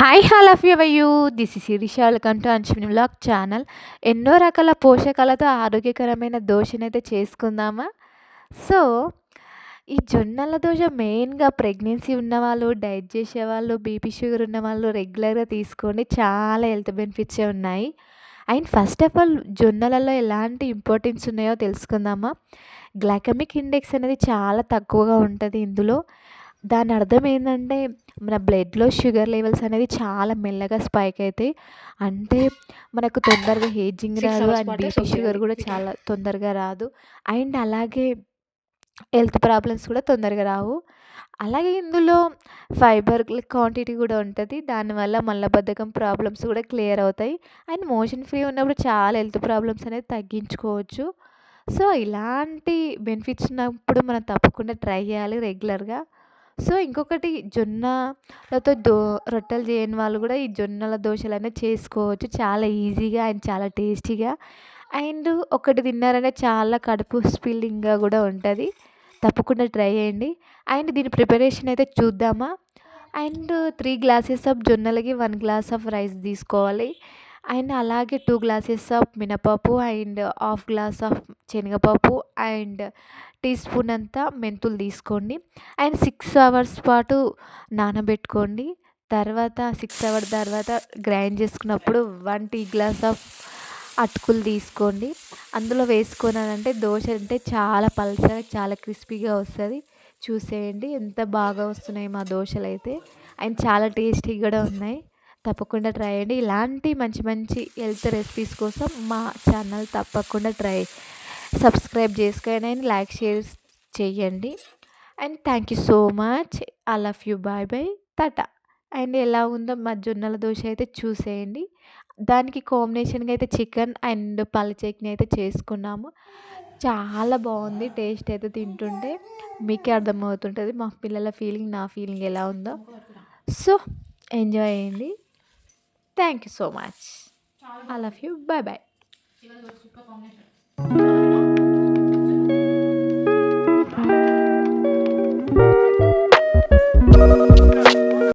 Hi all of you this is Shirisha welcome to అన్షిమిని vlog channel ఎన్నో రకాల పోషకాలతో ఆరోగ్యకరమైన దోశనైతే చేసుకుందామా? సో ఈ జొన్నల దోశ మెయిన్గా ప్రెగ్నెన్సీ ఉన్నవాళ్ళు డైట్ చేసేవాళ్ళు బీపీ షుగర్ ఉన్నవాళ్ళు రెగ్యులర్గా తీసుకోండి. చాలా హెల్త్ బెనిఫిట్సే ఉన్నాయి. అండ్ ఫస్ట్ ఆఫ్ ఆల్ జొన్నలలో ఎలాంటి ఇంపార్టెన్స్ ఉన్నాయో తెలుసుకుందామా? గ్లైకమిక్ ఇండెక్స్ అనేది చాలా తక్కువగా ఉంటుంది ఇందులో. దాని అర్థం ఏంటంటే మన బ్లడ్లో షుగర్ లెవెల్స్ అనేది చాలా మెల్లగా స్పైక్ అవుతాయి అంటే మనకు తొందరగా ఏజింగ్ రాదు అండ్ బీపీ షుగర్ కూడా చాలా తొందరగా రాదు. అండ్ అలాగే హెల్త్ ప్రాబ్లమ్స్ కూడా తొందరగా రావు. అలాగే ఇందులో ఫైబర్ క్వాంటిటీ కూడా ఉంటుంది. దానివల్ల మలబద్ధకం ప్రాబ్లమ్స్ కూడా క్లియర్ అవుతాయి. అండ్ మోషన్ ఫ్రీ ఉన్నప్పుడు చాలా హెల్త్ ప్రాబ్లమ్స్ అనేది తగ్గించుకోవచ్చు. సో ఇలాంటి బెనిఫిట్స్ ఉన్నప్పుడు మనం తప్పకుండా ట్రై చేయాలి రెగ్యులర్గా. సో ఇంకొకటి జొన్నలతో దో రొట్టెలు చేయని వాళ్ళు కూడా ఈ జొన్నల దోశలు అనేది చేసుకోవచ్చు. చాలా ఈజీగా అండ్ చాలా టేస్టీగా. అండ్ ఒకటి తిన్నారంటే చాలా కడుపు స్పిల్లింగ్గా కూడా ఉంటుంది. తప్పకుండా ట్రై చేయండి. అండ్ దీని ప్రిపరేషన్ అయితే చూద్దామా? అండ్ త్రీ గ్లాసెస్ ఆఫ్ జొన్నలకి వన్ గ్లాస్ ఆఫ్ రైస్ తీసుకోవాలి. అండ్ అలాగే టూ గ్లాసెస్ ఆఫ్ మినపప్పు అండ్ హాఫ్ గ్లాస్ ఆఫ్ శనగపప్పు అండ్ టీ స్పూన్ అంతా మెంతులు తీసుకోండి. అండ్ సిక్స్ అవర్స్ పాటు నానబెట్టుకోండి. తర్వాత సిక్స్ అవర్ తర్వాత గ్రైండ్ చేసుకున్నప్పుడు వన్ టీ గ్లాస్ ఆఫ్ అటుకులు తీసుకోండి. అందులో వేసుకున్నానంటే దోశ అంటే చాలా పల్సగా చాలా క్రిస్పీగా వస్తుంది. చూసేయండి ఎంత బాగా వస్తున్నాయి మా దోశలు అయితే అండ్ చాలా టేస్టీ కూడా ఉన్నాయి. తప్పకుండా ట్రై చేయండి. ఇలాంటి మంచి మంచి హెల్త్ రెసిపీస్ కోసం మా ఛానల్ తప్పకుండా ట్రై సబ్స్క్రైబ్ చేసుకొని లైక్ షేర్ చేయండి. And thank you so much. I love you. Bye bye Tata. And ఎలా ఉందో మా జొన్నల దోశ అయితే చూసేయండి. దానికి కాంబినేషన్గా అయితే చికెన్ అండ్ పల్లి చట్నీ అయితే చేసుకున్నాము. చాలా బాగుంది. టేస్ట్ అయితే తింటుంటే మీకే అర్థమవుతుంటుంది. మా పిల్లల ఫీలింగ్ నా ఫీలింగ్ ఎలా ఉందో. సో ఎంజాయ్ చేయండి. Thank you so much I love you bye bye